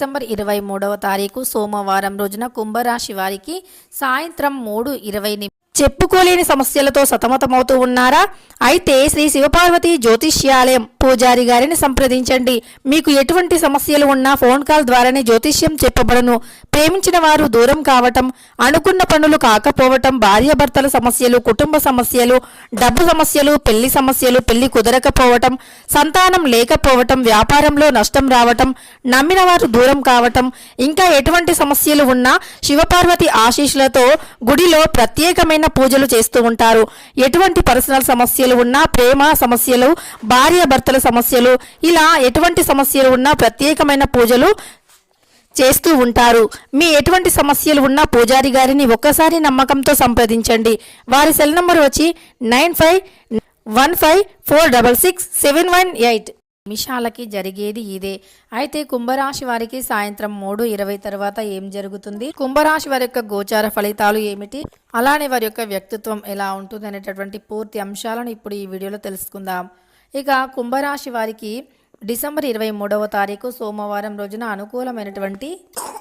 December ఇరవై మూడవ తారీఖు సోమవారం రోజున కుంభరాశి వారికి సాయంత్రం మూడు ఇరవై చెప్పుకోలేని సమస్యలతో సతమతమవుతూ ఉన్నారా? అయితే శ్రీ శివపార్వతి జ్యోతిష్యాలయం పూజారి గారిని సంప్రదించండి. మీకు ఎటువంటి సమస్యలు ఉన్నా ఫోన్ కాల్ ద్వారానే జ్యోతిష్యం చెప్పబడను. ప్రేమించిన వారు దూరం కావటం అనుకున్న పనులు కాకపోవటం భార్యాభర్తల సమస్యలు కుటుంబ సమస్యలు డబ్బు సమస్యలు పెళ్ళి సమస్యలు పెళ్ళి కుదరకపోవటం సంతానం లేకపోవటం వ్యాపారంలో నష్టం రావటం నమ్మిన వారు దూరం కావటం ఇంకా ఎటువంటి సమస్యలు ఉన్నా శివపార్వతి ఆశీస్సులతో గుడిలో ప్రత్యేకమైన పూజలు చేస్తూ ఉంటారు. ఎటువంటి పర్సనల్ సమస్యలు ఉన్నా ప్రేమ సమస్యలు భార్య భర్తల సమస్యలు ఇలా ఎటువంటి సమస్యలు ఉన్నా ప్రత్యేకమైన పూజలు చేస్తూ ఉంటారు. మీ ఎటువంటి సమస్యలు ఉన్నా పూజారి గారిని ఒక్కసారి నమ్మకంతో సంప్రదించండి. వారి సెల్ నంబర్ వచ్చి nine five one five four double six seven one eight. నిమిషాలకి జరిగేది ఇదే. అయితే కుంభరాశి వారికి సాయంత్రం మూడు ఇరవై తర్వాత ఏం జరుగుతుంది? కుంభరాశి వారి యొక్క గోచార ఫలితాలు ఏమిటి? అలానే వారి యొక్క వ్యక్తిత్వం ఎలా ఉంటుంది అనేటటువంటి పూర్తి అంశాలను ఇప్పుడు ఈ వీడియోలో తెలుసుకుందాం. ఇక కుంభరాశి వారికి డిసెంబర్ ఇరవై మూడవ తారీఖు సోమవారం రోజున అనుకూలమైనటువంటి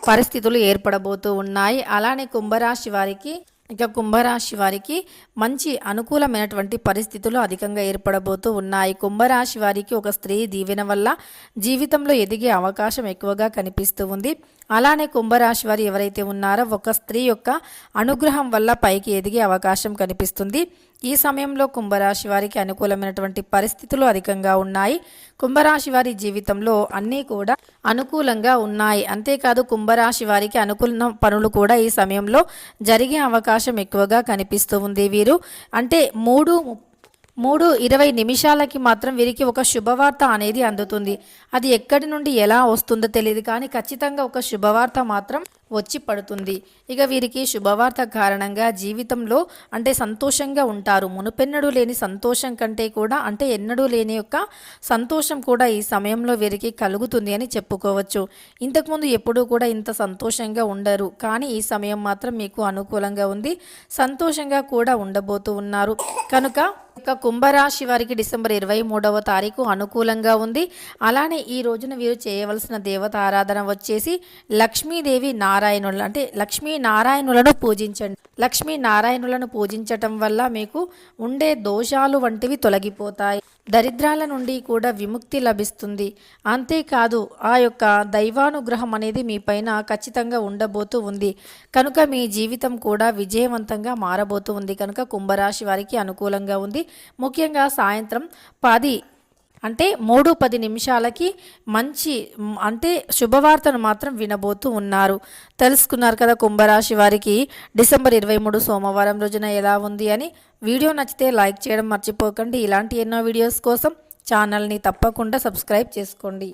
పరిస్థితులు ఏర్పడబోతూ ఉన్నాయి. అలానే కుంభరాశి వారికి ఇక కుంభరాశి వారికి మంచి అనుకూలమైనటువంటి పరిస్థితులు అధికంగా ఏర్పడబోతూ ఉన్నాయి. కుంభరాశి వారికి ఒక స్త్రీ దీవెన వల్ల జీవితంలో ఎదిగే అవకాశం ఎక్కువగా కనిపిస్తూ ఉంది. అలానే కుంభరాశి వారు ఎవరైతే ఉన్నారో ఒక స్త్రీ యొక్క అనుగ్రహం వల్ల పైకి ఎదిగే అవకాశం కనిపిస్తుంది. ఈ సమయంలో కుంభరాశి వారికి అనుకూలమైనటువంటి పరిస్థితులు అధికంగా ఉన్నాయి. కుంభరాశి వారి జీవితంలో అన్నీ కూడా అనుకూలంగా ఉన్నాయి. అంతేకాదు కుంభరాశి వారికి అనుకూల పనులు కూడా ఈ సమయంలో జరిగే అవకాశం ఎక్కువగా కనిపిస్తూ ఉంది వీరు. అంటే మూడు మూడు ఇరవై నిమిషాలకి మాత్రం వీరికి ఒక శుభవార్త అనేది అందుతుంది. అది ఎక్కడి నుండి ఎలా వస్తుందో తెలియదు కానీ ఖచ్చితంగా ఒక శుభవార్త మాత్రం వచ్చి పడుతుంది. ఇక వీరికి శుభవార్త కారణంగా జీవితంలో అంటే సంతోషంగా ఉంటారు. మునుపెన్నడూ లేని సంతోషం కంటే కూడా అంటే ఎన్నడూ లేని యొక్క సంతోషం కూడా ఈ సమయంలో వీరికి కలుగుతుంది అని చెప్పుకోవచ్చు. ఇంతకుముందు ఎప్పుడూ కూడా ఇంత సంతోషంగా ఉండరు. కానీ ఈ సమయం మాత్రం మీకు అనుకూలంగా ఉంది. సంతోషంగా కూడా ఉండబోతూ ఉన్నారు. కనుక ఇక కుంభరాశి వారికి డిసెంబర్ ఇరవై మూడవ తారీఖు అనుకూలంగా ఉంది. అలానే ఈ రోజున వీరు చేయవలసిన దేవత ఆరాధన వచ్చేసి లక్ష్మీదేవి నారాయణులు అంటే లక్ష్మీ నారాయణులను పూజించండి. లక్ష్మీ నారాయణులను పూజించటం వల్ల మీకు ఉండే దోషాలు వంటివి తొలగిపోతాయి. దరిద్రాల నుండి కూడా విముక్తి లభిస్తుంది. అంతేకాదు ఆ యొక్క దైవానుగ్రహం అనేది మీ పైన ఖచ్చితంగా ఉండబోతూ ఉంది. కనుక మీ జీవితం కూడా విజయవంతంగా మారబోతూ ఉంది. కనుక కుంభరాశి వారికి అనుకూలంగా ఉంది. ముఖ్యంగా సాయంత్రం పది అంటే మూడు పది నిమిషాలకి మంచి అంటే శుభవార్తను మాత్రం వినబోతూ ఉన్నారు. తెలుసుకున్నారు కదా కుంభరాశి వారికి డిసెంబర్ ఇరవై మూడు సోమవారం రోజున ఎలా ఉంది అని. వీడియో నచ్చితే లైక్ చేయడం మర్చిపోకండి. ఇలాంటి ఎన్నో వీడియోస్ కోసం ఛానల్ని తప్పకుండా సబ్స్క్రైబ్ చేసుకోండి.